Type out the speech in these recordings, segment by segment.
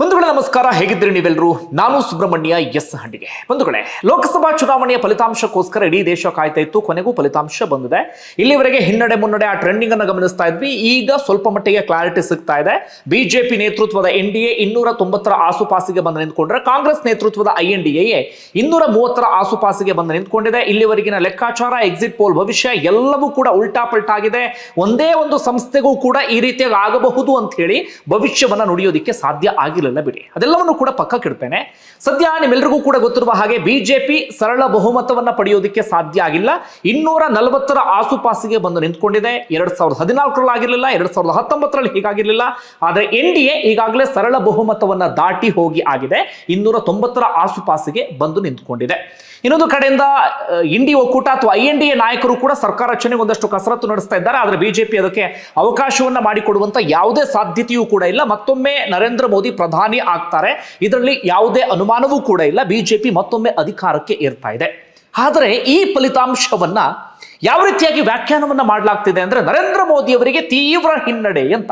ಬಂಧುಗಳೇ, ನಮಸ್ಕಾರ. ಹೇಗಿದ್ದೀರಿ ನೀವೆಲ್ಲರೂ? ನಾನು ಸುಬ್ರಹ್ಮಣ್ಯ ಎಸ್ ಹಂಡಿಗೆ. ಬಂಧುಗಳೇ, ಲೋಕಸಭಾ ಚುನಾವಣೆಯ ಫಲಿತಾಂಶಕ್ಕೋಸ್ಕರ ಇಡೀ ದೇಶ ಕಾಯ್ತಾ ಇತ್ತು. ಕೊನೆಗೂ ಫಲಿತಾಂಶ ಬಂದಿದೆ. ಇಲ್ಲಿವರೆಗೆ ಹಿನ್ನಡೆ ಮುನ್ನಡೆ ಆ ಟ್ರೆಂಡಿಂಗ್ ಅನ್ನು ಗಮನಿಸ್ತಾ ಇದ್ವಿ. ಈಗ ಸ್ವಲ್ಪ ಮಟ್ಟಿಗೆ ಕ್ಲಾರಿಟಿ ಸಿಗ್ತಾ ಇದೆ. ಬಿಜೆಪಿ ನೇತೃತ್ವದ ಎನ್ ಡಿ ಎ ಇನ್ನೂರ ತೊಂಬತ್ತರ ಆಸುಪಾಸಿಗೆ ಬಂದು ನಿಂತ್ಕೊಂಡ್ರೆ, ಕಾಂಗ್ರೆಸ್ ನೇತೃತ್ವದ ಐ ಎನ್ ಡಿ ಎ ಇನ್ನೂರ ಮೂವತ್ತರ ಆಸುಪಾಸಿಗೆ ಬಂದು ನಿಂತ್ಕೊಂಡಿದೆ. ಇಲ್ಲಿವರೆಗಿನ ಲೆಕ್ಕಾಚಾರ ಎಕ್ಸಿಟ್ ಪೋಲ್ ಭವಿಷ್ಯ ಎಲ್ಲವೂ ಕೂಡ ಉಲ್ಟಾ ಪಲ್ಟಾಗಿದೆ ಒಂದೇ ಒಂದು ಸಂಸ್ಥೆಗೂ ಕೂಡ ಈ ರೀತಿಯಾಗಿ ಆಗಬಹುದು ಅಂತ ಹೇಳಿ ಭವಿಷ್ಯವನ್ನ ನುಡಿಯೋದಿಕ್ಕೆ ಸಾಧ್ಯ ಆಗಿರಲಿಲ್ಲ ಬಿಡಿ. ಅದೆಲ್ಲವನ್ನು ಕೂಡ ಪಕ್ಕಕ್ಕಿಡ್ತೇನೆ ಸದ್ಯ ನಿಮ್ಮೆಲ್ಲರಿಗೂ ಕೂಡ ಗೊತ್ತಿರುವ ಹಾಗೆ ಬಿಜೆಪಿ ಸರಳ ಬಹುಮತವನ್ನ ಪಡೆಯೋದಕ್ಕೆ ಸಾಧ್ಯ ಆಗಿಲ್ಲ. ಇನ್ನೂರ ನಲವತ್ತರ ಆಸುಪಾಸಿಗೆ ಬಂದು ನಿಂತ್ಕೊಂಡಿದೆ. ಎರಡ್ ಸಾವಿರದ ಹದಿನಾಲ್ಕರಲ್ಲಿ ಆಗಿರಲಿಲ್ಲ, ಎರಡ್ ಸಾವಿರದ ಹತ್ತೊಂಬತ್ತರಲ್ಲಿ ಹೀಗಾಗಿರಲಿಲ್ಲ. ಆದರೆ ಎನ್ ಡಿ ಎ ಈಗಾಗಲೇ ಸರಳ ಬಹುಮತವನ್ನ ದಾಟಿ ಹೋಗಿ ಆಗಿದೆ. ಇನ್ನೂರ ತೊಂಬತ್ತರ ಆಸುಪಾಸಿಗೆ ಬಂದು ನಿಂತ್ಕೊಂಡಿದೆ. ಇನ್ನೊಂದು ಕಡೆಯಿಂದ ಎನ್ ಡಿ ಒಕ್ಕೂಟ ಅಥವಾ ಐ ಎನ್ ಡಿ ಎ ನಾಯಕರು ಕೂಡ ಸರ್ಕಾರ ರಚನೆಗೆ ಒಂದಷ್ಟು ಕಸರತ್ತು ನಡೆಸ್ತಾ ಇದ್ದಾರೆ. ಆದರೆ ಬಿಜೆಪಿ ಅದಕ್ಕೆ ಅವಕಾಶವನ್ನ ಮಾಡಿಕೊಡುವಂತ ಯಾವುದೇ ಸಾಧ್ಯತೆಯೂ ಕೂಡ ಇಲ್ಲ. ಮತ್ತೊಮ್ಮೆ ನರೇಂದ್ರ ಮೋದಿ ಪ್ರಧಾನಿ ಆಗ್ತಾರೆ. ಇದರಲ್ಲಿ ಯಾವುದೇ ಅನುಮಾನವೂ ಕೂಡ ಇಲ್ಲ. ಬಿಜೆಪಿ ಮತ್ತೊಮ್ಮೆ ಅಧಿಕಾರಕ್ಕೆ ಏರ್ತಾ ಇದೆ. ಆದರೆ ಈ ಫಲಿತಾಂಶವನ್ನ ಯಾವ ರೀತಿಯಾಗಿ ವ್ಯಾಖ್ಯಾನವನ್ನ ಮಾಡಲಾಗ್ತಿದೆ ಅಂದ್ರೆ ನರೇಂದ್ರ ಮೋದಿ ಅವರಿಗೆ ತೀವ್ರ ಹಿನ್ನಡೆ ಅಂತ.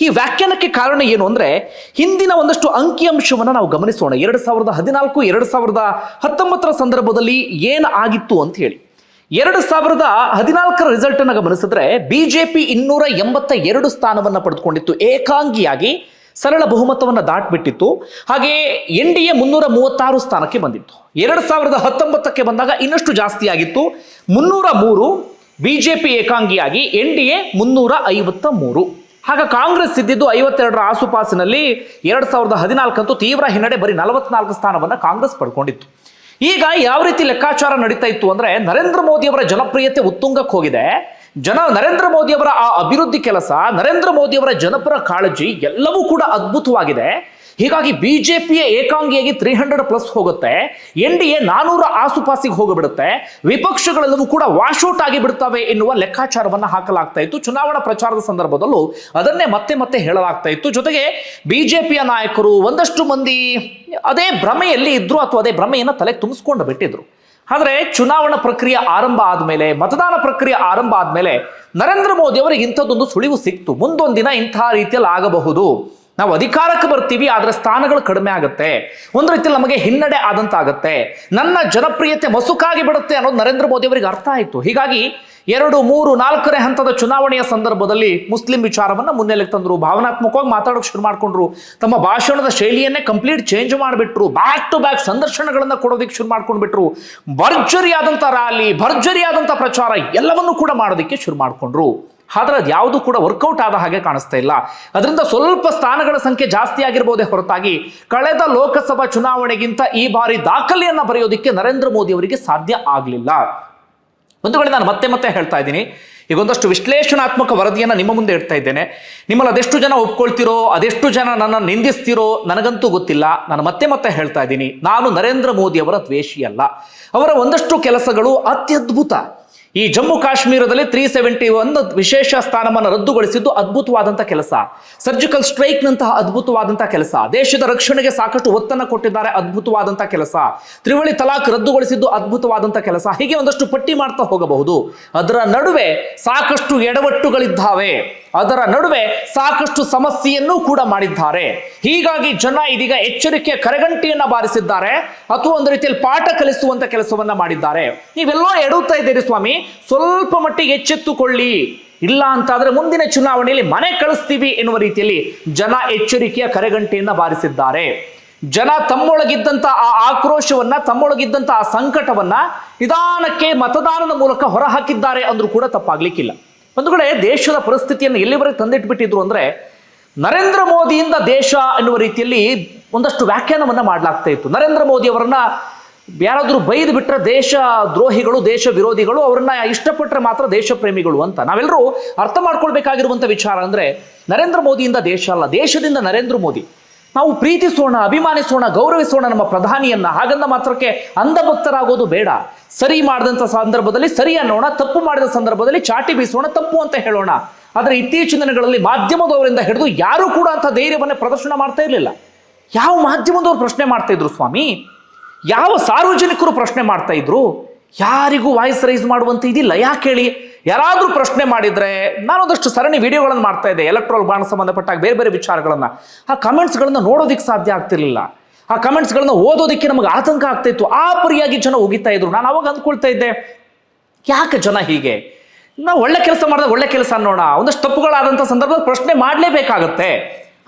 ಈ ವ್ಯಾಖ್ಯಾನಕ್ಕೆ ಕಾರಣ ಏನು ಅಂದ್ರೆ ಹಿಂದಿನ ಒಂದಷ್ಟು ಅಂಕಿಅಂಶವನ್ನು ನಾವು ಗಮನಿಸೋಣ. ಎರಡು ಸಾವಿರದ ಹದಿನಾಲ್ಕು, ಎರಡು ಸಾವಿರದ ಹತ್ತೊಂಬತ್ತರ ಸಂದರ್ಭದಲ್ಲಿ ಏನು ಆಗಿತ್ತು ಅಂತ ಹೇಳಿ. ಎರಡು ಸಾವಿರದ ಹದಿನಾಲ್ಕರ ರಿಸಲ್ಟ್ ಅನ್ನು ಗಮನಿಸಿದ್ರೆ ಬಿಜೆಪಿ ಇನ್ನೂರ ಎಂಬತ್ತ ಎರಡು ಸ್ಥಾನವನ್ನ ಪಡೆದುಕೊಂಡಿತ್ತು. ಏಕಾಂಗಿಯಾಗಿ ಸರಳ ಬಹುಮತವನ್ನು ದಾಟ್ಬಿಟ್ಟಿತ್ತು. ಹಾಗೆ ಎನ್ ಡಿ ಎ ಮುನ್ನೂರ ಮೂವತ್ತಾರು ಸ್ಥಾನಕ್ಕೆ ಬಂದಿತ್ತು. ಎರಡು ಸಾವಿರದ ಹತ್ತೊಂಬತ್ತಕ್ಕೆ ಬಂದಾಗ ಇನ್ನಷ್ಟು ಜಾಸ್ತಿ ಆಗಿತ್ತು. ಮುನ್ನೂರ ಮೂರು ಬಿ ಜೆ ಪಿ ಏಕಾಂಗಿಯಾಗಿ ಎನ್ ಡಿ ಎ ಮುನ್ನೂರ ಐವತ್ತ ಮೂರು ಆಗ ಕಾಂಗ್ರೆಸ್ ಇದ್ದಿದ್ದು ಐವತ್ತೆರಡರ ಆಸುಪಾಸಿನಲ್ಲಿ ಎರಡು ಸಾವಿರದ ಹದಿನಾಲ್ಕಂತೂ ತೀವ್ರ ಹಿನ್ನಡೆ ಬರೀ ನಲವತ್ನಾಲ್ಕು ಸ್ಥಾನವನ್ನು ಕಾಂಗ್ರೆಸ್ ಪಡ್ಕೊಂಡಿತ್ತು. ಈಗ ಯಾವ ರೀತಿ ಲೆಕ್ಕಾಚಾರ ನಡೀತಾ ಇತ್ತು ಅಂದರೆ ನರೇಂದ್ರ ಮೋದಿಯವರ ಜನಪ್ರಿಯತೆ ಉತ್ತುಂಗಕ್ಕೆ ಹೋಗಿದೆ. ಜನ ನರೇಂದ್ರ ಮೋದಿಯವರ ಆ ಅಭಿವೃದ್ಧಿ ಕೆಲಸ, ನರೇಂದ್ರ ಮೋದಿಯವರ ಜನಪರ ಕಾಳಜಿ ಎಲ್ಲವೂ ಕೂಡ ಅದ್ಭುತವಾಗಿದೆ. ಹೀಗಾಗಿ ಬಿಜೆಪಿಯ ಏಕಾಂಗಿಯಾಗಿ ತ್ರೀ ಹಂಡ್ರೆಡ್ ಪ್ಲಸ್ ಹೋಗುತ್ತೆ. ಎನ್ ಡಿ ಎ ನಾನೂರ ಆಸುಪಾಸಿಗೆ ಹೋಗಿಬಿಡುತ್ತೆ. ವಿಪಕ್ಷಗಳೆಲ್ಲವೂ ಕೂಡ ವಾಶೌಟ್ ಆಗಿ ಬಿಡ್ತವೆ ಎನ್ನುವ ಲೆಕ್ಕಾಚಾರವನ್ನು ಹಾಕಲಾಗ್ತಾ ಇತ್ತು. ಚುನಾವಣಾ ಪ್ರಚಾರದ ಸಂದರ್ಭದಲ್ಲೂ ಅದನ್ನೇ ಮತ್ತೆ ಮತ್ತೆ ಹೇಳಲಾಗ್ತಾ ಇತ್ತು. ಜೊತೆಗೆ ಬಿಜೆಪಿಯ ನಾಯಕರು ಒಂದಷ್ಟು ಮಂದಿ ಅದೇ ಭ್ರಮೆಯಲ್ಲಿ ಇದ್ರು ಅಥವಾ ಅದೇ ಭ್ರಮೆಯನ್ನು ತಲೆ ತುಂಬಿಸ್ಕೊಂಡು ಬಿಟ್ಟಿದ್ರು. ಆದರೆ ಚುನಾವಣಾ ಪ್ರಕ್ರಿಯೆ ಆರಂಭ ಆದಮೇಲೆ, ಮತದಾನ ಪ್ರಕ್ರಿಯೆ ಆರಂಭ ಆದಮೇಲೆ ನರೇಂದ್ರ ಮೋದಿ ಅವರಿಗೆ ಇಂಥದ್ದೊಂದು ಸುಳಿವು ಸಿಕ್ತು. ಮುಂದೊಂದಿನ ಇಂತಹ ರೀತಿಯಲ್ಲಿ ಆಗಬಹುದು. ನಾವು ಅಧಿಕಾರಕ್ಕೆ ಬರ್ತೀವಿ, ಆದರೆ ಸ್ಥಾನಗಳು ಕಡಿಮೆ ಆಗುತ್ತೆ. ಒಂದು ರೀತಿಯಲ್ಲಿ ನಮಗೆ ಹಿನ್ನಡೆ ಆದಂತಾಗತ್ತೆ. ನನ್ನ ಜನಪ್ರಿಯತೆ ಮಸುಕಾಗಿ ಬಿಡುತ್ತೆ ಅನ್ನೋದು ನರೇಂದ್ರ ಮೋದಿ ಅವರಿಗೆ ಅರ್ಥ ಆಯಿತು. ಹೀಗಾಗಿ ಎರಡು, ಮೂರು, ನಾಲ್ಕನೇ ಹಂತದ ಚುನಾವಣೆಯ ಸಂದರ್ಭದಲ್ಲಿ ಮುಸ್ಲಿಂ ವಿಚಾರವನ್ನು ಮುನ್ನೆಲೆಗೆ ತಂದರು. ಭಾವನಾತ್ಮಕವಾಗಿ ಮಾತಾಡೋಕೆ ಶುರು ಮಾಡಿಕೊಂಡ್ರು. ತಮ್ಮ ಭಾಷಣದ ಶೈಲಿಯನ್ನೇ ಕಂಪ್ಲೀಟ್ ಚೇಂಜ್ ಮಾಡಿಬಿಟ್ರು. ಬ್ಯಾಕ್ ಟು ಬ್ಯಾಕ್ ಸಂದರ್ಶನಗಳನ್ನು ಕೊಡೋದಕ್ಕೆ ಶುರು ಮಾಡ್ಕೊಂಡ್ಬಿಟ್ರು. ಭರ್ಜರಿಯಾದಂಥ ರ್ಯಾಲಿ ಭರ್ಜರಿಯಾದಂಥ ಪ್ರಚಾರ ಎಲ್ಲವನ್ನೂ ಕೂಡ ಮಾಡೋದಕ್ಕೆ ಶುರು ಮಾಡ್ಕೊಂಡ್ರು. ಆದ್ರೆ ಅದು ಯಾವುದು ಕೂಡ ವರ್ಕೌಟ್ ಆದ ಹಾಗೆ ಕಾಣಿಸ್ತಾ ಇಲ್ಲ. ಅದರಿಂದ ಸ್ವಲ್ಪ ಸ್ಥಾನಗಳ ಸಂಖ್ಯೆ ಜಾಸ್ತಿ ಆಗಿರ್ಬೋದೇ ಹೊರತಾಗಿ ಕಳೆದ ಲೋಕಸಭಾ ಚುನಾವಣೆಗಿಂತ ಈ ಬಾರಿ ದಾಖಲೆಯನ್ನು ಬರೆಯೋದಕ್ಕೆ ನರೇಂದ್ರ ಮೋದಿ ಅವರಿಗೆ ಸಾಧ್ಯ ಆಗಲಿಲ್ಲ. ಒಂದು ವೇಳೆ ನಾನು ಮತ್ತೆ ಮತ್ತೆ ಹೇಳ್ತಾ ಇದ್ದೀನಿ, ಈಗ ಒಂದಷ್ಟು ವಿಶ್ಲೇಷಣಾತ್ಮಕ ವರದಿಯನ್ನು ನಿಮ್ಮ ಮುಂದೆ ಇಡ್ತಾ ಇದ್ದೇನೆ. ನಿಮ್ಮಲ್ಲಿ ಅದೆಷ್ಟು ಜನ ಒಪ್ಕೊಳ್ತಿರೋ, ಅದೆಷ್ಟು ಜನ ನನ್ನ ನಿಂದಿಸ್ತಿರೋ ನನಗಂತೂ ಗೊತ್ತಿಲ್ಲ. ನಾನು ಮತ್ತೆ ಮತ್ತೆ ಹೇಳ್ತಾ ಇದ್ದೀನಿ. ನಾನು ನರೇಂದ್ರ ಮೋದಿ ಅವರ ದ್ವೇಷಿ ಅಲ್ಲ. ಅವರ ಒಂದಷ್ಟು ಕೆಲಸಗಳು ಅತ್ಯದ್ಭುತ. ಈ ಜಮ್ಮು ಕಾಶ್ಮೀರದಲ್ಲಿ ತ್ರೀ ಸೆವೆಂಟಿ ಒಂದು ವಿಶೇಷ ಸ್ಥಾನಮಾನ ರದ್ದುಗೊಳಿಸಿದ್ದು ಅದ್ಭುತವಾದಂಥ ಕೆಲಸ. ಸರ್ಜಿಕಲ್ ಸ್ಟ್ರೈಕ್ನಂತಹ ಅದ್ಭುತವಾದಂಥ ಕೆಲಸ. ದೇಶದ ರಕ್ಷಣೆಗೆ ಸಾಕಷ್ಟು ಒತ್ತನ್ನು ಕೊಟ್ಟಿದ್ದಾರೆ ಅದ್ಭುತವಾದಂಥ ಕೆಲಸ. ತ್ರಿವಳಿ ತಲಾಖ್ ರದ್ದುಗೊಳಿಸಿದ್ದು ಅದ್ಭುತವಾದಂಥ ಕೆಲಸ. ಹೀಗೆ ಒಂದಷ್ಟು ಪಟ್ಟಿ ಮಾಡ್ತಾ ಹೋಗಬಹುದು. ಅದರ ನಡುವೆ ಸಾಕಷ್ಟು ಎಡವಟ್ಟುಗಳಿದ್ದಾವೆ. ಅದರ ನಡುವೆ ಸಾಕಷ್ಟು ಸಮಸ್ಯೆಯನ್ನೂ ಕೂಡ ಮಾಡಿದ್ದಾರೆ. ಹೀಗಾಗಿ ಜನ ಇದೀಗ ಎಚ್ಚರಿಕೆಯ ಕರೆಗಂಟಿಯನ್ನ ಬಾರಿಸಿದ್ದಾರೆ. ಅಥವಾ ಒಂದು ರೀತಿಯಲ್ಲಿ ಪಾಠ ಕಲಿಸುವಂತ ಕೆಲಸವನ್ನ ಮಾಡಿದ್ದಾರೆ. ನೀವೆಲ್ಲೋ ಎಡುತ್ತಾ ಇದ್ದೀರಿ ಸ್ವಾಮಿ. ಸ್ವಲ್ಪ ಮಟ್ಟಿಗೆ ಎಚ್ಚೆತ್ತುಕೊಳ್ಳಿ. ಇಲ್ಲ ಅಂತಾದ್ರೆ ಮುಂದಿನ ಚುನಾವಣೆಯಲ್ಲಿ ಮನೆ ಕಳಿಸ್ತೀವಿ ಎನ್ನುವ ರೀತಿಯಲ್ಲಿ ಜನ ಎಚ್ಚರಿಕೆಯ ಕರೆಗಂಟೆಯನ್ನ ಬಾರಿಸಿದ್ದಾರೆ. ಜನ ತಮ್ಮೊಳಗಿದ್ದಂತ ಆ ಆಕ್ರೋಶವನ್ನ, ತಮ್ಮೊಳಗಿದ್ದಂತ ಆ ಸಂಕಟವನ್ನ ನಿಧಾನಕ್ಕೆ ಮತದಾನದ ಮೂಲಕ ಹೊರಹಾಕಿದ್ದಾರೆ ಅಂದ್ರೂ ಕೂಡ ತಪ್ಪಾಗ್ಲಿಕ್ಕಿಲ್ಲ. ಒಂದು ಕಡೆ ದೇಶದ ಪರಿಸ್ಥಿತಿಯನ್ನು ಎಲ್ಲಿವರೆಗೆ ತಂದಿಟ್ಬಿಟ್ಟಿದ್ರು ಅಂದರೆ ನರೇಂದ್ರ ಮೋದಿಯಿಂದ ದೇಶ ಎನ್ನುವ ರೀತಿಯಲ್ಲಿ ಒಂದಷ್ಟು ವ್ಯಾಖ್ಯಾನವನ್ನು ಮಾಡಲಾಗ್ತಾ ಇತ್ತು. ನರೇಂದ್ರ ಮೋದಿ ಅವರನ್ನ ಯಾರಾದರೂ ಬೈದು ಬಿಟ್ಟರೆ ದೇಶ ದ್ರೋಹಿಗಳು, ದೇಶ ವಿರೋಧಿಗಳು ಅವರನ್ನ ಇಷ್ಟಪಟ್ಟರೆ ಮಾತ್ರ ದೇಶ ಪ್ರೇಮಿಗಳು ಅಂತ. ನಾವೆಲ್ಲರೂ ಅರ್ಥ ಮಾಡ್ಕೊಳ್ಬೇಕಾಗಿರುವಂಥ ವಿಚಾರ ಅಂದರೆ ನರೇಂದ್ರ ಮೋದಿಯಿಂದ ದೇಶ ಅಲ್ಲ, ದೇಶದಿಂದ ನರೇಂದ್ರ ಮೋದಿ. ನಾವು ಪ್ರೀತಿಸೋಣ, ಅಭಿಮಾನಿಸೋಣ, ಗೌರವಿಸೋಣ ನಮ್ಮ ಪ್ರಧಾನಿಯನ್ನ. ಹಾಗಂದ ಮಾತ್ರಕ್ಕೆ ಅಂಧಭಕ್ತರಾಗೋದು ಬೇಡ. ಸರಿ ಮಾಡಿದಂಥ ಸಂದರ್ಭದಲ್ಲಿ ಸರಿ ಅನ್ನೋಣ, ತಪ್ಪು ಮಾಡಿದ ಸಂದರ್ಭದಲ್ಲಿ ಚಾಟಿ ಬೀಸೋಣ, ತಪ್ಪು ಅಂತ ಹೇಳೋಣ. ಆದರೆ ಇತ್ತೀಚಿನ ದಿನಗಳಲ್ಲಿ ಮಾಧ್ಯಮದವರಿಂದ ಹಿಡಿದು ಯಾರೂ ಕೂಡ ಅಂಥ ಧೈರ್ಯವನ್ನೇ ಪ್ರದರ್ಶನ ಮಾಡ್ತಾ ಇರಲಿಲ್ಲ. ಯಾವ ಮಾಧ್ಯಮದವರು ಪ್ರಶ್ನೆ ಮಾಡ್ತಾ ಇದ್ರು ಸ್ವಾಮಿ? ಯಾವ ಸಾರ್ವಜನಿಕರು ಪ್ರಶ್ನೆ ಮಾಡ್ತಾ ಇದ್ರು? ಯಾರಿಗೂ ವಾಯ್ಸ್ ರೈಸ್ ಮಾಡುವಂತ ಇದಿಲ್ಲ. ಯಾಕೆ ಹೇಳಿ? ಯಾರಾದರೂ ಪ್ರಶ್ನೆ ಮಾಡಿದ್ರೆ ನಾನೊಂದಷ್ಟು ಸರಣಿ ವಿಡಿಯೋಗಳನ್ನು ಮಾಡ್ತಾ ಇದ್ದೆ ಎಲೆಕ್ಟ್ರಾಲ್ ಬಾಂಡ್ ಸಂಬಂಧಪಟ್ಟಾಗ ಬೇರೆ ಬೇರೆ ವಿಚಾರಗಳನ್ನ. ಆ ಕಮೆಂಟ್ಸ್ಗಳನ್ನು ನೋಡೋದಿಕ್ಕೆ ಸಾಧ್ಯ ಆಗ್ತಿರ್ಲಿಲ್ಲ. ಆ ಕಮೆಂಟ್ಸ್ಗಳನ್ನ ಓದೋದಕ್ಕೆ ನಮಗೆ ಆತಂಕ ಆಗ್ತಾ ಇತ್ತು. ಆ ಪರಿಯಾಗಿ ಜನ ಹೋಗಿತಾ ಇದ್ರು. ನಾನು ಅವಾಗ ಅಂದ್ಕೊಳ್ತಾ ಇದ್ದೆ, ಯಾಕೆ ಜನ ಹೀಗೆ? ನಾವು ಒಳ್ಳೆ ಕೆಲಸ ಮಾಡಿದಾಗ ಒಳ್ಳೆ ಕೆಲಸ ಅನ್ನೋಣ. ಒಂದಷ್ಟು ತಪ್ಪುಗಳಾದಂಥ ಸಂದರ್ಭದಲ್ಲಿ ಪ್ರಶ್ನೆ ಮಾಡಲೇಬೇಕಾಗತ್ತೆ.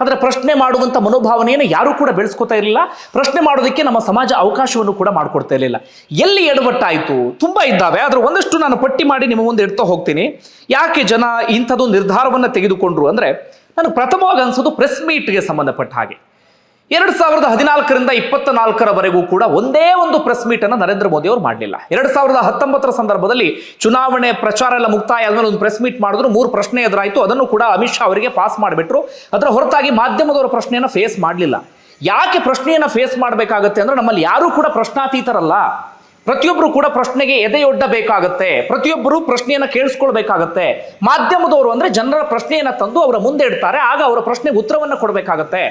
ಆದರೆ ಪ್ರಶ್ನೆ ಮಾಡುವಂಥ ಮನೋಭಾವನೆಯನ್ನು ಯಾರೂ ಕೂಡ ಬೆಳೆಸ್ಕೊತಾ ಇರಲಿಲ್ಲ. ಪ್ರಶ್ನೆ ಮಾಡೋದಕ್ಕೆ ನಮ್ಮ ಸಮಾಜ ಅವಕಾಶವನ್ನು ಕೂಡ ಮಾಡಿಕೊಡ್ತಾ ಇರಲಿಲ್ಲ. ಎಲ್ಲಿ ಎಡವಟ್ಟಾಯಿತು? ತುಂಬ ಇದ್ದಾವೆ. ಆದರೆ ಒಂದಷ್ಟು ನಾನು ಪಟ್ಟಿ ಮಾಡಿ ನಿಮ್ಮ ಮುಂದೆ ಇಡ್ತಾ ಹೋಗ್ತೀನಿ. ಯಾಕೆ ಜನ ಇಂಥದ್ದು ನಿರ್ಧಾರವನ್ನು ತೆಗೆದುಕೊಂಡ್ರು? ಅಂದರೆ ನನಗೆ ಪ್ರಥಮವಾಗಿ ಅನ್ಸೋದು ಪ್ರೆಸ್ ಮೀಟ್ಗೆ ಸಂಬಂಧಪಟ್ಟ ಹಾಗೆ. ಎರಡು ಸಾವಿರದ ಹದಿನಾಲ್ಕರಿಂದ ಇಪ್ಪತ್ತ ನಾಲ್ಕರವರೆಗೂ ಕೂಡ ಒಂದೇ ಒಂದು ಪ್ರೆಸ್ ಮೀಟ್ ಅನ್ನು ನರೇಂದ್ರ ಮೋದಿ ಅವರು ಮಾಡಲಿಲ್ಲ. ಎರಡ್ ಸಾವಿರದ ಹತ್ತೊಂಬತ್ತರ ಸಂದರ್ಭದಲ್ಲಿ ಚುನಾವಣೆ ಪ್ರಚಾರ ಎಲ್ಲ ಮುಕ್ತಾಯ ಆದ್ಮೇಲೆ ಒಂದು ಪ್ರೆಸ್ ಮೀಟ್ ಮಾಡಿದ್ರು, ಮೂರು ಪ್ರಶ್ನೆ ಎದುರಾಯಿತು, ಅದನ್ನು ಕೂಡ ಅಮಿತ್ ಶಾ ಅವರಿಗೆ ಪಾಸ್ ಮಾಡಿಬಿಟ್ರು. ಅದರ ಹೊರತಾಗಿ ಮಾಧ್ಯಮದವರ ಪ್ರಶ್ನೆಯನ್ನು ಫೇಸ್ ಮಾಡಲಿಲ್ಲ. ಯಾಕೆ ಪ್ರಶ್ನೆಯನ್ನು ಫೇಸ್ ಮಾಡಬೇಕಾಗತ್ತೆ ಅಂದ್ರೆ ನಮ್ಮಲ್ಲಿ ಯಾರೂ ಕೂಡ ಪ್ರಶ್ನಾತೀತರಲ್ಲ. ಪ್ರತಿಯೊಬ್ಬರು ಕೂಡ ಪ್ರಶ್ನೆಗೆ ಎದೆಯೊಡ್ಡಬೇಕಾಗತ್ತೆ ಪ್ರತಿಯೊಬ್ಬರು ಪ್ರಶ್ನೆಯನ್ನು ಕೇಳಿಸ್ಕೊಳ್ಬೇಕಾಗತ್ತೆ. ಮಾಧ್ಯಮದವರು ಅಂದ್ರೆ ಜನರ ಪ್ರಶ್ನೆಯನ್ನ ತಂದು ಅವರ ಮುಂದೆ ಇಡ್ತಾರೆ, ಆಗ ಅವರ ಪ್ರಶ್ನೆಗೆ ಉತ್ತರವನ್ನು ಕೊಡಬೇಕಾಗತ್ತೆ.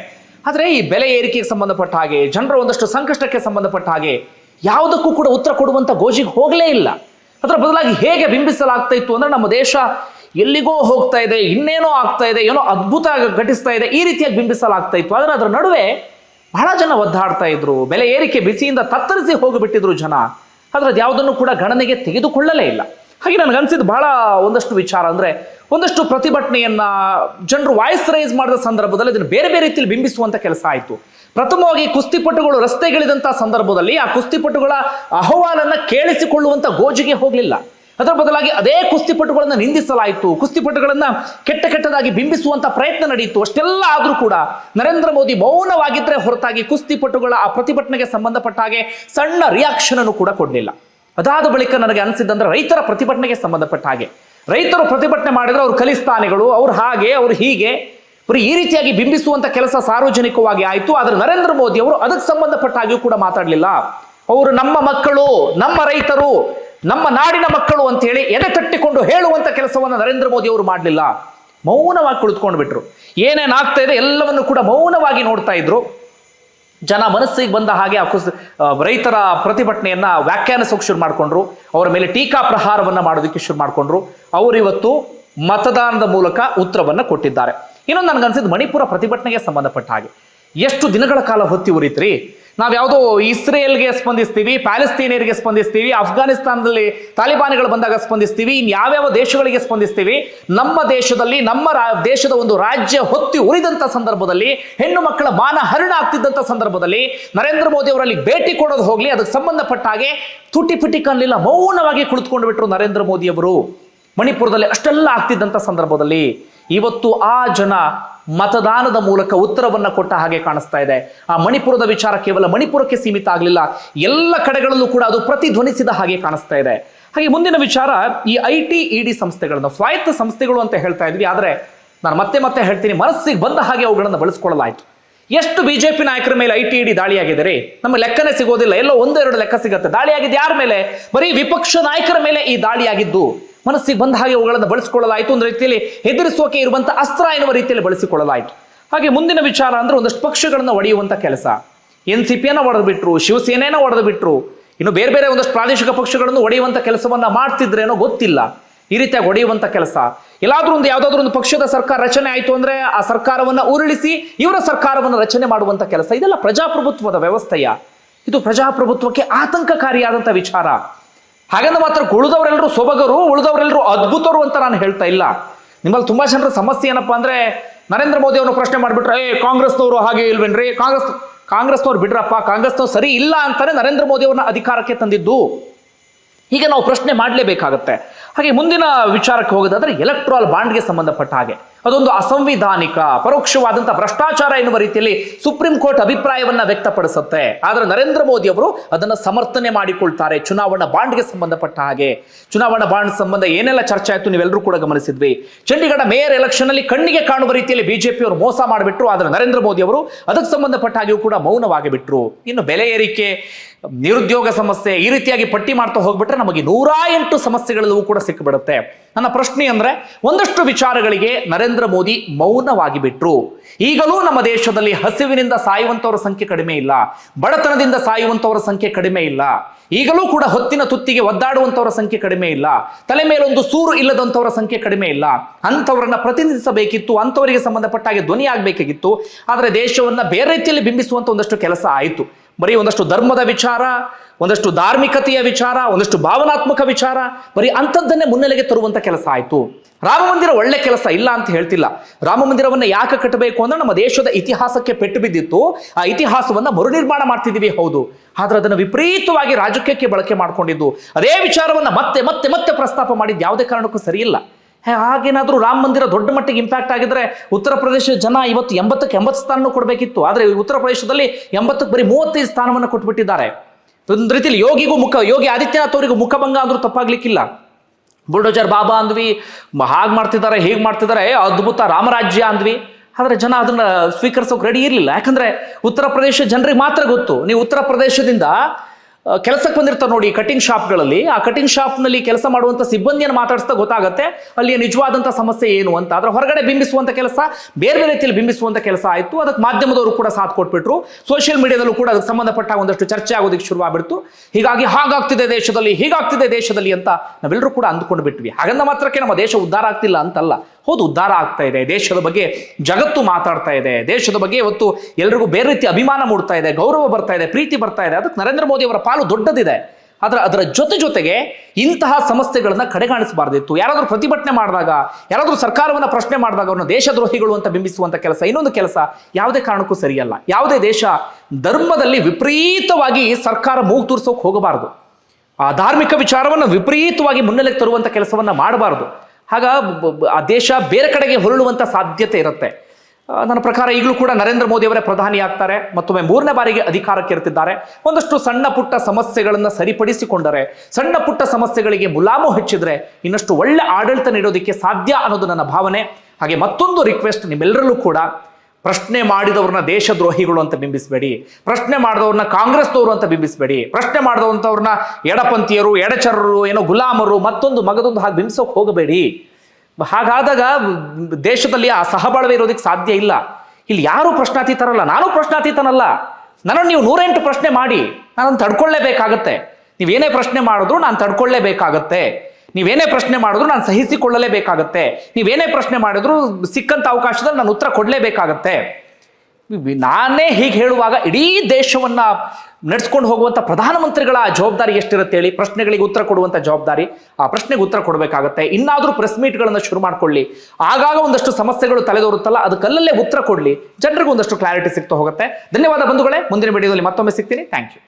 ಆದರೆ ಈ ಬೆಲೆ ಏರಿಕೆಗೆ ಸಂಬಂಧಪಟ್ಟ ಹಾಗೆ, ಜನರ ಒಂದಷ್ಟು ಸಂಕಷ್ಟಕ್ಕೆ ಸಂಬಂಧಪಟ್ಟ ಹಾಗೆ ಯಾವುದಕ್ಕೂ ಕೂಡ ಉತ್ತರ ಕೊಡುವಂಥ ಗೋಜಿಗೆ ಹೋಗಲೇ ಇಲ್ಲ. ಅದರ ಬದಲಾಗಿ ಹೇಗೆ ಬಿಂಬಿಸಲಾಗ್ತಾ ಇತ್ತು ಅಂದರೆ ನಮ್ಮ ದೇಶ ಎಲ್ಲಿಗೋ ಹೋಗ್ತಾ ಇದೆ, ಇನ್ನೇನೋ ಆಗ್ತಾ ಇದೆ, ಏನೋ ಅದ್ಭುತ ಘಟಿಸ್ತಾ ಇದೆ, ಈ ರೀತಿಯಾಗಿ ಬಿಂಬಿಸಲಾಗ್ತಾ ಇತ್ತು. ಆದರೆ ಅದರ ನಡುವೆ ಬಹಳ ಜನ ಒದ್ದಾಡ್ತಾ ಇದ್ರು, ಬೆಲೆ ಏರಿಕೆ ಬಿಸಿಯಿಂದ ತತ್ತರಿಸಿ ಹೋಗಿಬಿಟ್ಟಿದ್ರು ಜನ. ಆದರೆ ಅದು ಯಾವುದನ್ನು ಕೂಡ ಗಣನೆಗೆ ತೆಗೆದುಕೊಳ್ಳಲೇ ಇಲ್ಲ. ಹಾಗೆ ನನಗೆ ಅನ್ಸಿದ್ದು ಬಹಳ ಒಂದಷ್ಟು ವಿಚಾರ ಅಂದರೆ ಒಂದಷ್ಟು ಪ್ರತಿಭಟನೆಯನ್ನು ಜನರು ವಾಯ್ಸ್ ರೈಸ್ ಮಾಡಿದ ಸಂದರ್ಭದಲ್ಲಿ ಅದನ್ನು ಬೇರೆ ಬೇರೆ ರೀತಿಯಲ್ಲಿ ಬಿಂಬಿಸುವಂಥ ಕೆಲಸ ಆಯಿತು. ಪ್ರಥಮವಾಗಿ ಕುಸ್ತಿಪಟುಗಳು ರಸ್ತೆಗಿಳಿದಂಥ ಸಂದರ್ಭದಲ್ಲಿ ಆ ಕುಸ್ತಿಪಟುಗಳ ಅಹವಾಲನ್ನು ಕೇಳಿಸಿಕೊಳ್ಳುವಂಥ ಗೋಜಿಗೆ ಹೋಗಲಿಲ್ಲ. ಅದರ ಬದಲಾಗಿ ಅದೇ ಕುಸ್ತಿಪಟುಗಳನ್ನು ನಿಂದಿಸಲಾಯಿತು. ಕುಸ್ತಿಪಟುಗಳನ್ನು ಕೆಟ್ಟ ಕೆಟ್ಟದಾಗಿ ಬಿಂಬಿಸುವಂಥ ಪ್ರಯತ್ನ ನಡೆಯಿತು. ಅಷ್ಟೆಲ್ಲ ಆದರೂ ಕೂಡ ನರೇಂದ್ರ ಮೋದಿ ಮೌನವಾಗಿದ್ದರೆ ಹೊರತಾಗಿ ಕುಸ್ತಿಪಟುಗಳ ಆ ಪ್ರತಿಭಟನೆಗೆ ಸಂಬಂಧಪಟ್ಟ ಹಾಗೆ ಸಣ್ಣ ರಿಯಾಕ್ಷನ್ ಅನ್ನು ಕೂಡ ಕೊಡಲಿಲ್ಲ. ಅದಾದ ಬಳಿಕ ನನಗೆ ಅನಿಸಿದ್ದಂದ್ರೆ ರೈತರ ಪ್ರತಿಭಟನೆಗೆ ಸಂಬಂಧಪಟ್ಟ ಹಾಗೆ. ರೈತರು ಪ್ರತಿಭಟನೆ ಮಾಡಿದ್ರೆ ಅವ್ರು ಖಲಿಸ್ತಾನಿಗಳು ಅವ್ರು ಹಾಗೆ, ಅವ್ರು ಹೀಗೆ. ಬರೀ ಈ ರೀತಿಯಾಗಿ ಬಿಂಬಿಸುವಂತ ಕೆಲಸ ಸಾರ್ವಜನಿಕವಾಗಿ ಆಯಿತು, ಆದರೆ ನರೇಂದ್ರ ಮೋದಿ ಅವರು ಅದಕ್ಕೆ ಸಂಬಂಧಪಟ್ಟ ಹಾಗೆಯೂ ಕೂಡ ಮಾತಾಡಲಿಲ್ಲ. ಅವರು ನಮ್ಮ ಮಕ್ಕಳು, ನಮ್ಮ ರೈತರು, ನಮ್ಮ ನಾಡಿನ ಮಕ್ಕಳು ಅಂತ ಹೇಳಿ ಎದೆ ತಟ್ಟಿಕೊಂಡು ಹೇಳುವಂತ ಕೆಲಸವನ್ನು ನರೇಂದ್ರ ಮೋದಿ ಅವರು ಮಾಡಲಿಲ್ಲ. ಮೌನವಾಗಿ ಕುಳಿತುಕೊಂಡು ಬಿಟ್ರು ಏನೇನಾಗ್ತಾ ಇದೆ ಎಲ್ಲವನ್ನು ಕೂಡ ಮೌನವಾಗಿ ನೋಡ್ತಾ ಇದ್ರು. ಜನ ಮನಸ್ಸಿಗೆ ಬಂದ ಹಾಗೆ ಆ ಕುಸ್ ರೈತರ ಪ್ರತಿಭಟನೆಯನ್ನ ವ್ಯಾಖ್ಯಾನಿಸೋಕೆ ಶುರು ಮಾಡಿಕೊಂಡ್ರು. ಅವರ ಮೇಲೆ ಟೀಕಾ ಪ್ರಹಾರವನ್ನ ಮಾಡೋದಕ್ಕೆ ಶುರು ಮಾಡಿಕೊಂಡ್ರು. ಅವರು ಇವತ್ತು ಮತದಾನದ ಮೂಲಕ ಉತ್ತರವನ್ನು ಕೊಟ್ಟಿದ್ದಾರೆ. ಇನ್ನೊಂದು ನನಗನ್ಸಿದ್ದು ಮಣಿಪುರ ಪ್ರತಿಭಟನೆಗೆ ಸಂಬಂಧಪಟ್ಟ ಹಾಗೆ. ಎಷ್ಟು ದಿನಗಳ ಕಾಲ ಹೊತ್ತಿ ಉರಿತ್ರಿ? ನಾವು ಯಾವುದೋ ಇಸ್ರೇಲ್ಗೆ ಸ್ಪಂದಿಸ್ತೀವಿ, ಪ್ಯಾಲೆಸ್ತೀನಿಯರಿಗೆ ಸ್ಪಂದಿಸ್ತೀವಿ ಅಫ್ಘಾನಿಸ್ತಾನದಲ್ಲಿ ತಾಲಿಬಾನಿಗಳು ಬಂದಾಗ ಸ್ಪಂದಿಸ್ತೀವಿ, ಇನ್ ಯಾವ್ಯಾವ ದೇಶಗಳಿಗೆ ಸ್ಪಂದಿಸ್ತೀವಿ, ನಮ್ಮ ದೇಶದಲ್ಲಿ, ನಮ್ಮ ದೇಶದ ಒಂದು ರಾಜ್ಯ ಹೊತ್ತಿ ಉರಿದಂತ ಸಂದರ್ಭದಲ್ಲಿ, ಹೆಣ್ಣು ಮಕ್ಕಳ ಮಾನ ಹರಣ ಆಗ್ತಿದ್ದಂತ ಸಂದರ್ಭದಲ್ಲಿ ನರೇಂದ್ರ ಮೋದಿ ಅವರಲ್ಲಿ ಭೇಟಿ ಕೊಡೋದು ಹೋಗ್ಲಿ, ಅದಕ್ಕೆ ಸಂಬಂಧಪಟ್ಟ ಹಾಗೆ ತುಟಿ ಪಿಟಿ ಕಾಣಲಿಲ್ಲ ಮೌನವಾಗಿ ಕುಳಿತುಕೊಂಡು ಬಿಟ್ರು ನರೇಂದ್ರ ಮೋದಿ ಅವರು. ಮಣಿಪುರದಲ್ಲಿ ಅಷ್ಟೆಲ್ಲ ಆಗ್ತಿದ್ದಂಥ ಸಂದರ್ಭದಲ್ಲಿ ಇವತ್ತು ಆ ಜನ ಮತದಾನದ ಮೂಲಕ ಉತ್ತರವನ್ನು ಕೊಟ್ಟ ಹಾಗೆ ಕಾಣಿಸ್ತಾ ಇದೆ. ಆ ಮಣಿಪುರದ ವಿಚಾರ ಕೇವಲ ಮಣಿಪುರಕ್ಕೆ ಸೀಮಿತ ಆಗಲಿಲ್ಲ. ಎಲ್ಲ ಕಡೆಗಳಲ್ಲೂ ಕೂಡ ಅದು ಪ್ರತಿಧ್ವನಿಸಿದ ಹಾಗೆ ಕಾಣಿಸ್ತಾ ಇದೆ. ಹಾಗೆ ಮುಂದಿನ ವಿಚಾರ, ಈ ಐ ಟಿ ಇ ಡಿ ಸಂಸ್ಥೆಗಳನ್ನು, ಸ್ವಾಯತ್ತ ಸಂಸ್ಥೆಗಳು ಅಂತ ಹೇಳ್ತಾ ಇದ್ವಿ. ಆದರೆ ನಾನು ಮತ್ತೆ ಮತ್ತೆ ಹೇಳ್ತೀನಿ, ಮನಸ್ಸಿಗೆ ಬಂದ ಹಾಗೆ ಅವುಗಳನ್ನು ಬಳಸ್ಕೊಳ್ಳಲಾಯಿತು. ಎಷ್ಟು ಬಿಜೆಪಿ ನಾಯಕರ ಮೇಲೆ ಐ ಟಿ ಇಡಿ ದಾಳಿಯಾಗಿದೆ ರೀ ನಮ್ಮ ಲೆಕ್ಕನೇ ಸಿಗೋದಿಲ್ಲ. ಎಲ್ಲೋ ಒಂದೆರಡು ಲೆಕ್ಕ ಸಿಗುತ್ತೆ. ದಾಳಿಯಾಗಿದೆ ಯಾರ ಮೇಲೆ? ಬರೀ ವಿಪಕ್ಷ ನಾಯಕರ ಮೇಲೆ ಈ ದಾಳಿಯಾಗಿದ್ದು. ಮನಸ್ಸಿಗೆ ಬಂದ ಹಾಗೆ ಅವುಗಳನ್ನು ಬಳಸಿಕೊಳ್ಳಲಾಯಿತು ಒಂದು ರೀತಿಯಲ್ಲಿ ಹೆದರಿಸೋಕೆ ಇರುವಂತ ಅಸ್ತ್ರ ಎನ್ನುವ ರೀತಿಯಲ್ಲಿ ಬಳಸಿಕೊಳ್ಳಲಾಯಿತು. ಹಾಗೆ ಮುಂದಿನ ವಿಚಾರ ಅಂದ್ರೆ ಒಂದಷ್ಟು ಪಕ್ಷಗಳನ್ನು ಒಡೆಯುವಂತ ಕೆಲಸ. ಎನ್ ಸಿ ಪಿಯನ್ನು ಒಡೆದು ಬಿಟ್ರು ಶಿವಸೇನೆಯನ್ನು ಒಡೆದು ಬಿಟ್ರು ಇನ್ನು ಬೇರೆ ಬೇರೆ ಒಂದಷ್ಟು ಪ್ರಾದೇಶಿಕ ಪಕ್ಷಗಳನ್ನು ಒಡೆಯುವಂತ ಕೆಲಸವನ್ನು ಮಾಡ್ತಿದ್ರೇನೋ ಗೊತ್ತಿಲ್ಲ. ಈ ರೀತಿಯಾಗಿ ಒಡೆಯುವಂತ ಕೆಲಸ. ಎಲ್ಲಾದ್ರೂ ಒಂದು ಯಾವುದಾದ್ರೂ ಒಂದು ಪಕ್ಷದ ಸರ್ಕಾರ ರಚನೆ ಆಯಿತು ಅಂದ್ರೆ ಆ ಸರ್ಕಾರವನ್ನ ಉರುಳಿಸಿ ಇವರ ಸರ್ಕಾರವನ್ನು ರಚನೆ ಮಾಡುವಂತ ಕೆಲಸ. ಇದೆಲ್ಲ ಪ್ರಜಾಪ್ರಭುತ್ವದ ವ್ಯವಸ್ಥೆಯ. ಇದು ಪ್ರಜಾಪ್ರಭುತ್ವಕ್ಕೆ ಆತಂಕಕಾರಿಯಾದಂಥ ವಿಚಾರ. ಹಾಗಂದ ಮಾತ್ರ ಉಳಿದವರೆಲ್ಲರೂ ಸೊಬಗರು, ಉಳಿದವರೆಲ್ಲರೂ ಅದ್ಭುತರು ಅಂತ ನಾನು ಹೇಳ್ತಾ ಇಲ್ಲ. ನಿಮ್ಮಲ್ಲಿ ತುಂಬಾ ಜನರ ಸಮಸ್ಯೆ ಏನಪ್ಪಾ ಅಂದ್ರೆ ನರೇಂದ್ರ ಮೋದಿ ಅವರು ಪ್ರಶ್ನೆ ಮಾಡಿಬಿಟ್ರೆ, ಏ, ಕಾಂಗ್ರೆಸ್ನವರು ಹಾಗೆ ಇಲ್ವೇನ್ರಿ? ಕಾಂಗ್ರೆಸ್, ಕಾಂಗ್ರೆಸ್ನವ್ರು ಬಿಡ್ರಪ್ಪ, ಕಾಂಗ್ರೆಸ್ನವ್ರು ಸರಿ ಇಲ್ಲ ಅಂತಾನೆ ನರೇಂದ್ರ ಮೋದಿ ಅವ್ರನ್ನ ಅಧಿಕಾರಕ್ಕೆ ತಂದಿದ್ದು. ಹೀಗೆ ನಾವು ಪ್ರಶ್ನೆ ಮಾಡಲೇಬೇಕಾಗತ್ತೆ. ಹಾಗೆ ಮುಂದಿನ ವಿಚಾರಕ್ಕೆ ಹೋಗೋದಾದ್ರೆ ಎಲೆಕ್ಟ್ರಾಲ್ ಬಾಂಡ್ಗೆ ಸಂಬಂಧಪಟ್ಟ ಹಾಗೆ. ಅದೊಂದು ಅಸಂವಿಧಾನಿಕ ಪರೋಕ್ಷವಾದಂತಹ ಭ್ರಷ್ಟಾಚಾರ ಎನ್ನುವ ರೀತಿಯಲ್ಲಿ ಸುಪ್ರೀಂ ಕೋರ್ಟ್ ಅಭಿಪ್ರಾಯವನ್ನ ವ್ಯಕ್ತಪಡಿಸುತ್ತೆ. ಆದರೆ ನರೇಂದ್ರ ಮೋದಿ ಅವರು ಅದನ್ನು ಸಮರ್ಥನೆ ಮಾಡಿಕೊಳ್ತಾರೆ ಚುನಾವಣಾ ಬಾಂಡ್ಗೆ ಸಂಬಂಧಪಟ್ಟ ಹಾಗೆ. ಚುನಾವಣಾ ಬಾಂಡ್ ಸಂಬಂಧ ಏನೆಲ್ಲ ಚರ್ಚೆ ಆಯ್ತು ನೀವೆಲ್ಲರೂ ಕೂಡ ಗಮನಿಸಿದ್ವಿ. ಚಂಡೀಗಢ ಮೇಯರ್ ಎಲೆಕ್ಷನ್ ಅಲ್ಲಿ ಕಣ್ಣಿಗೆ ಕಾಣುವ ರೀತಿಯಲ್ಲಿ ಬಿಜೆಪಿ ಅವರು ಮೋಸ ಮಾಡಿಬಿಟ್ರು, ಆದರೆ ನರೇಂದ್ರ ಮೋದಿ ಅವರು ಅದಕ್ಕೆ ಸಂಬಂಧಪಟ್ಟ ಹಾಗೆಯೂ ಕೂಡ ಮೌನವಾಗಿ ಬಿಟ್ರು. ಇನ್ನು ಬೆಲೆ ಏರಿಕೆ, ನಿರುದ್ಯೋಗ ಸಮಸ್ಯೆ ಈ ರೀತಿಯಾಗಿ ಪಟ್ಟಿ ಮಾಡ್ತಾ ಹೋಗ್ಬಿಟ್ರೆ ನಮಗೆ ನೂರ ಎಂಟು ಸಮಸ್ಯೆಗಳೆಲ್ಲವೂ ಕೂಡ ಸಿಕ್ಕಿಬಿಡುತ್ತೆ ನನ್ನ ಪ್ರಶ್ನೆ ಅಂದ್ರೆ ಒಂದಷ್ಟು ವಿಚಾರಗಳಿಗೆ ನರೇಂದ್ರ ನರೇಂದ್ರ ಮೋದಿ ಮೌನವಾಗಿ ಬಿಟ್ರು ಈಗಲೂ ನಮ್ಮ ದೇಶದಲ್ಲಿ ಹಸಿವಿನಿಂದ ಸಾಯುವಂತವರ ಸಂಖ್ಯೆ ಕಡಿಮೆ ಇಲ್ಲ. ಬಡತನದಿಂದ ಸಾಯುವಂತವರ ಸಂಖ್ಯೆ ಕಡಿಮೆ ಇಲ್ಲ. ಈಗಲೂ ಕೂಡ ಹೊತ್ತಿನ ತುತ್ತಿಗೆ ಒದ್ದಾಡುವಂತವರ ಸಂಖ್ಯೆ ಕಡಿಮೆ ಇಲ್ಲ. ತಲೆ ಮೇಲೊಂದು ಸೂರು ಇಲ್ಲದಂತವರ ಸಂಖ್ಯೆ ಕಡಿಮೆ ಇಲ್ಲ. ಅಂತವರನ್ನ ಪ್ರತಿನಿಧಿಸಬೇಕಿತ್ತು, ಅಂಥವರಿಗೆ ಸಂಬಂಧಪಟ್ಟ ಹಾಗೆ ಧ್ವನಿ ಆಗಬೇಕಾಗಿತ್ತು ಆದರೆ ದೇಶವನ್ನ ಬೇರೆ ರೀತಿಯಲ್ಲಿ ಬಿಂಬಿಸುವಂತ ಒಂದಷ್ಟು ಕೆಲಸ ಆಯಿತು. ಬರೀ ಒಂದಷ್ಟು ಧರ್ಮದ ವಿಚಾರ, ಒಂದಷ್ಟು ಧಾರ್ಮಿಕತೆಯ ವಿಚಾರ, ಒಂದಷ್ಟು ಭಾವನಾತ್ಮಕ ವಿಚಾರ, ಬರೀ ಅಂಥದ್ದನ್ನೇ ಮುನ್ನೆಲೆಗೆ ತರುವಂಥ ಕೆಲಸ ಆಯಿತು. ರಾಮ ಮಂದಿರ ಒಳ್ಳೆ ಕೆಲಸ ಇಲ್ಲ ಅಂತ ಹೇಳ್ತಿಲ್ಲ. ರಾಮ ಮಂದಿರವನ್ನು ಯಾಕೆ ಕಟ್ಟಬೇಕು ಅಂದ್ರೆ ನಮ್ಮ ದೇಶದ ಇತಿಹಾಸಕ್ಕೆ ಪೆಟ್ಟು ಬಿದ್ದಿತ್ತು. ಆ ಇತಿಹಾಸವನ್ನು ಮರುನಿರ್ಮಾಣ ಮಾಡ್ತಿದ್ದೀವಿ, ಹೌದು. ಆದ್ರೆ ಅದನ್ನು ವಿಪರೀತವಾಗಿ ರಾಜಕೀಯಕ್ಕೆ ಬಳಕೆ ಮಾಡಿಕೊಂಡಿದ್ದು. ಅದೇ ವಿಚಾರವನ್ನು ಮತ್ತೆ ಮತ್ತೆ ಮತ್ತೆ ಪ್ರಸ್ತಾಪ ಮಾಡಿದ್ದು ಯಾವುದೇ ಕಾರಣಕ್ಕೂ ಸರಿಯಿಲ್ಲ. ಹಾಗೇನಾದ್ರೂ ರಾಮ ಮಂದಿರ ದೊಡ್ಡ ಮಟ್ಟಿಗೆ ಇಂಪ್ಯಾಕ್ಟ್ ಆಗಿದ್ರೆ ಉತ್ತರ ಪ್ರದೇಶದ ಜನ ಇವತ್ತು ಎಂಬತ್ತಕ್ಕೆ ಎಂಬತ್ತು ಸ್ಥಾನ ಕೊಡಬೇಕಿತ್ತು. ಆದರೆ ಉತ್ತರ ಪ್ರದೇಶದಲ್ಲಿ ಎಂಬತ್ತಕ್ಕೆ ಬರೀ ಮೂವತ್ತೈದು ಸ್ಥಾನವನ್ನು ಕೊಟ್ಬಿಟ್ಟಿದ್ದಾರೆ. ಒಂದು ರೀತಿಯಲ್ಲಿ ಯೋಗಿಗೂ ಮುಖ, ಯೋಗಿ ಆದಿತ್ಯನಾಥ್ ಅವರಿಗೂ ಮುಖಭಂಗ ಅಂದರೂ ತಪ್ಪಾಗ್ಲಿಕ್ಕಿಲ್ಲ. ಬುಲ್ಡೋಜರ್ ಬಾಬಾ ಅಂದ್ವಿ ಹಾಗೆ ಮಾಡ್ತಿದ್ದಾರೆ, ಹೇಗೆ ಮಾಡ್ತಿದ್ದಾರೆ ಅದ್ಭುತ ರಾಮರಾಜ್ಯ ಅಂದ್ವಿ. ಆದರೆ ಜನ ಅದನ್ನು ಸ್ವೀಕರಿಸೋಕೆ ರೆಡಿ ಇರಲಿಲ್ಲ. ಯಾಕಂದರೆ ಉತ್ತರ ಪ್ರದೇಶ ಜನರಿಗೆ ಮಾತ್ರ ಗೊತ್ತು, ನೀವು ಉತ್ತರ ಪ್ರದೇಶದಿಂದ ಕೆಲಸಕ್ಕೆ ಬಂದಿರ್ತಾರೆ ನೋಡಿ ಕಟಿಂಗ್ ಶಾಪ್ಗಳಲ್ಲಿ ಆ ಕಟಿಂಗ್ ಶಾಪ್ನಲ್ಲಿ ಕೆಲಸ ಮಾಡುವಂಥ ಸಿಬ್ಬಂದಿಯನ್ನು ಮಾತಾಡಿಸ್ತಾ ಗೊತ್ತಾಗುತ್ತೆ. ಅಲ್ಲಿಯ ನಿಜವಾದಂಥ ಸಮಸ್ಯೆ ಏನು ಅಂತ. ಅದರ ಹೊರಗಡೆ ಬಿಂಬಿಸುವಂಥ ಕೆಲಸ, ಬೇರೆ ಬೇರೆ ರೀತಿಯಲ್ಲಿ ಬಿಂಬಿಸುವಂಥ ಕೆಲಸ ಆಯಿತು. ಅದಕ್ಕೆ ಮಾಧ್ಯಮದವರು ಕೂಡ ಸಾಥ್ ಕೊಟ್ಬಿಟ್ರು. ಸೋಷಿಯಲ್ ಮೀಡಿಯಾದಲ್ಲೂ ಕೂಡ ಅದಕ್ಕೆ ಸಂಬಂಧಪಟ್ಟ ಒಂದಷ್ಟು ಚರ್ಚೆ ಆಗೋದಕ್ಕೆ ಶುರುವಾಗ್ಬಿಡ್ತು. ಹೀಗಾಗಿ ಹಾಗಾಗ್ತಿದೆ ದೇಶದಲ್ಲಿ, ಹೀಗಾಗ್ತಿದೆ ದೇಶದಲ್ಲಿ ಅಂತ ನಾವೆಲ್ಲರೂ ಕೂಡ ಅಂದ್ಕೊಂಡು ಬಿಟ್ವಿ. ಹಾಗಂದ ಮಾತ್ರಕ್ಕೆ ನಮ್ಮ ದೇಶ ಉದ್ಧಾರ ಆಗ್ತಿಲ್ಲ ಅಂತಲ್ಲ. ಹೌದು ಉದ್ಧಾರ ಆಗ್ತಾ ಇದೆ. ದೇಶದ ಬಗ್ಗೆ ಜಗತ್ತು ಮಾತಾಡ್ತಾ ಇದೆ. ದೇಶದ ಬಗ್ಗೆ ಇವತ್ತು ಎಲ್ರಿಗೂ ಬೇರೆ ರೀತಿ ಅಭಿಮಾನ ಮೂಡ್ತಾ ಇದೆ, ಗೌರವ ಬರ್ತಾ ಇದೆ, ಪ್ರೀತಿ ಬರ್ತಾ ಇದೆ. ಅದಕ್ಕೆ ನರೇಂದ್ರ ಮೋದಿ ಅವರ ಪಾಲು ದೊಡ್ಡದಿದೆ. ಆದ್ರೆ ಅದರ ಜೊತೆ ಜೊತೆಗೆ ಇಂತಹ ಸಮಸ್ಯೆಗಳನ್ನ ಕಡೆಗಾಣಿಸಬಾರ್ದಿತ್ತು. ಯಾರಾದರೂ ಪ್ರತಿಭಟನೆ ಮಾಡಿದಾಗ, ಯಾರಾದರೂ ಸರ್ಕಾರವನ್ನ ಪ್ರಶ್ನೆ ಮಾಡಿದಾಗ ಅವ್ರನ್ನ ದೇಶದ್ರೋಹಿಗಳು ಅಂತ ಬಿಂಬಿಸುವಂತ ಕೆಲಸ, ಇನ್ನೊಂದು ಕೆಲಸ ಯಾವುದೇ ಕಾರಣಕ್ಕೂ ಸರಿಯಲ್ಲ. ಯಾವುದೇ ದೇಶ ಧರ್ಮದಲ್ಲಿ ವಿಪರೀತವಾಗಿ ಸರ್ಕಾರ ಮೂಗು ತೂರ್ಸೋಕೆ ಹೋಗಬಾರದು. ಆ ಧಾರ್ಮಿಕ ವಿಚಾರವನ್ನು ವಿಪರೀತವಾಗಿ ಮುನ್ನೆಲೆಗೆ ತರುವಂತ ಕೆಲಸವನ್ನ ಮಾಡಬಾರದು. ಆಗ ಆ ದೇಶ ಬೇರೆ ಕಡೆಗೆ ಹೊರಳುವಂಥ ಸಾಧ್ಯತೆ ಇರುತ್ತೆ. ನನ್ನ ಪ್ರಕಾರ ಈಗಲೂ ಕೂಡ ನರೇಂದ್ರ ಮೋದಿ ಅವರೇ ಪ್ರಧಾನಿ ಆಗ್ತಾರೆ, ಮತ್ತೊಮ್ಮೆ ಮೂರನೇ ಬಾರಿಗೆ ಅಧಿಕಾರಕ್ಕೆ ಇರ್ತಿದ್ದಾರೆ. ಒಂದಷ್ಟು ಸಣ್ಣ ಪುಟ್ಟ ಸಮಸ್ಯೆಗಳನ್ನು ಸರಿಪಡಿಸಿಕೊಂಡರೆ, ಸಣ್ಣ ಪುಟ್ಟ ಸಮಸ್ಯೆಗಳಿಗೆ ಮುಲಾಮು ಹೆಚ್ಚಿದ್ರೆ ಇನ್ನಷ್ಟು ಒಳ್ಳೆ ಆಡಳಿತ ನೀಡೋದಕ್ಕೆ ಸಾಧ್ಯ ಅನ್ನೋದು ನನ್ನ ಭಾವನೆ. ಹಾಗೆ ಮತ್ತೊಂದು ರಿಕ್ವೆಸ್ಟ್ ನಿಮ್ಮೆಲ್ಲರಲ್ಲೂ ಕೂಡ ಪ್ರಶ್ನೆ ಮಾಡಿದವ್ರನ್ನ ದೇಶದ್ರೋಹಿಗಳು ಅಂತ ಬಿಂಬಿಸಬೇಡಿ. ಪ್ರಶ್ನೆ ಮಾಡಿದವ್ರನ್ನ ಕಾಂಗ್ರೆಸ್ನವರು ಅಂತ ಬಿಂಬಿಸಬೇಡಿ. ಪ್ರಶ್ನೆ ಮಾಡಿದವಂಥವ್ರನ್ನ ಎಡಪಂಥೀಯರು, ಎಡಚರರು, ಏನೋ ಗುಲಾಮರು, ಮತ್ತೊಂದು ಮಗದೊಂದು ಹಾಗೆ ಬಿಂಬಿಸೋಕೆ ಹೋಗಬೇಡಿ. ಹಾಗಾದಾಗ ದೇಶದಲ್ಲಿ ಆ ಸಹಬಾಳ್ವೆ ಇರೋದಕ್ಕೆ ಸಾಧ್ಯ ಇಲ್ಲ. ಇಲ್ಲಿ ಯಾರು ಪ್ರಶ್ನಾತೀತರಲ್ಲ, ನಾನು ಪ್ರಶ್ನಾತೀತನಲ್ಲ. ನನ್ನನ್ನು ನೀವು ನೂರೆಂಟು ಪ್ರಶ್ನೆ ಮಾಡಿ ನಾನು ತಡ್ಕೊಳ್ಳೇಬೇಕಾಗತ್ತೆ. ನೀವೇನೇ ಪ್ರಶ್ನೆ ಮಾಡಿದ್ರು ನಾನು ತಡ್ಕೊಳ್ಳೇಬೇಕಾಗತ್ತೆ. ನೀವೇನೇ ಪ್ರಶ್ನೆ ಮಾಡಿದ್ರು ನಾನು ಸಹಿಸಿಕೊಳ್ಳಲೇಬೇಕಾಗತ್ತೆ. ನೀವೇನೇ ಪ್ರಶ್ನೆ ಮಾಡಿದ್ರು ಸಿಕ್ಕಂತ ಅವಕಾಶದಲ್ಲಿ ನಾನು ಉತ್ತರ ಕೊಡಲೇಬೇಕಾಗತ್ತೆ. ನಾನೇ ಹೀಗೆ ಹೇಳುವಾಗ ಇಡೀ ದೇಶವನ್ನ ನಡೆಸ್ಕೊಂಡು ಹೋಗುವಂತ ಪ್ರಧಾನಮಂತ್ರಿಗಳ ಜವಾಬ್ದಾರಿ ಎಷ್ಟಿರುತ್ತೆ ಹೇಳಿ, ಪ್ರಶ್ನೆಗಳಿಗೆ ಉತ್ತರ ಕೊಡುವಂತ ಜವಾಬ್ದಾರಿ, ಆ ಪ್ರಶ್ನೆಗೆ ಉತ್ತರ ಕೊಡಬೇಕಾಗತ್ತೆ. ಇನ್ನಾದ್ರೂ ಪ್ರೆಸ್ ಮೀಟ್ಗಳನ್ನು ಶುರು ಮಾಡ್ಕೊಳ್ಳಿ. ಆಗಾಗ ಒಂದಷ್ಟು ಸಮಸ್ಯೆಗಳು ತಲೆದೋರುತ್ತಲ್ಲ ಅದಕ್ಕಲ್ಲೇ ಉತ್ತರ ಕೊಡಲಿ. ಜನರಿಗೂ ಒಂದಷ್ಟು ಕ್ಲಾರಿಟಿ ಸಿಗ್ತಾ ಹೋಗುತ್ತೆ. ಧನ್ಯವಾದ ಬಂಧುಗಳೇ, ಮುಂದಿನ ವಿಡಿಯೋದಲ್ಲಿ ಮತ್ತೊಮ್ಮೆ ಸಿಗ್ತೀನಿ. Thank you.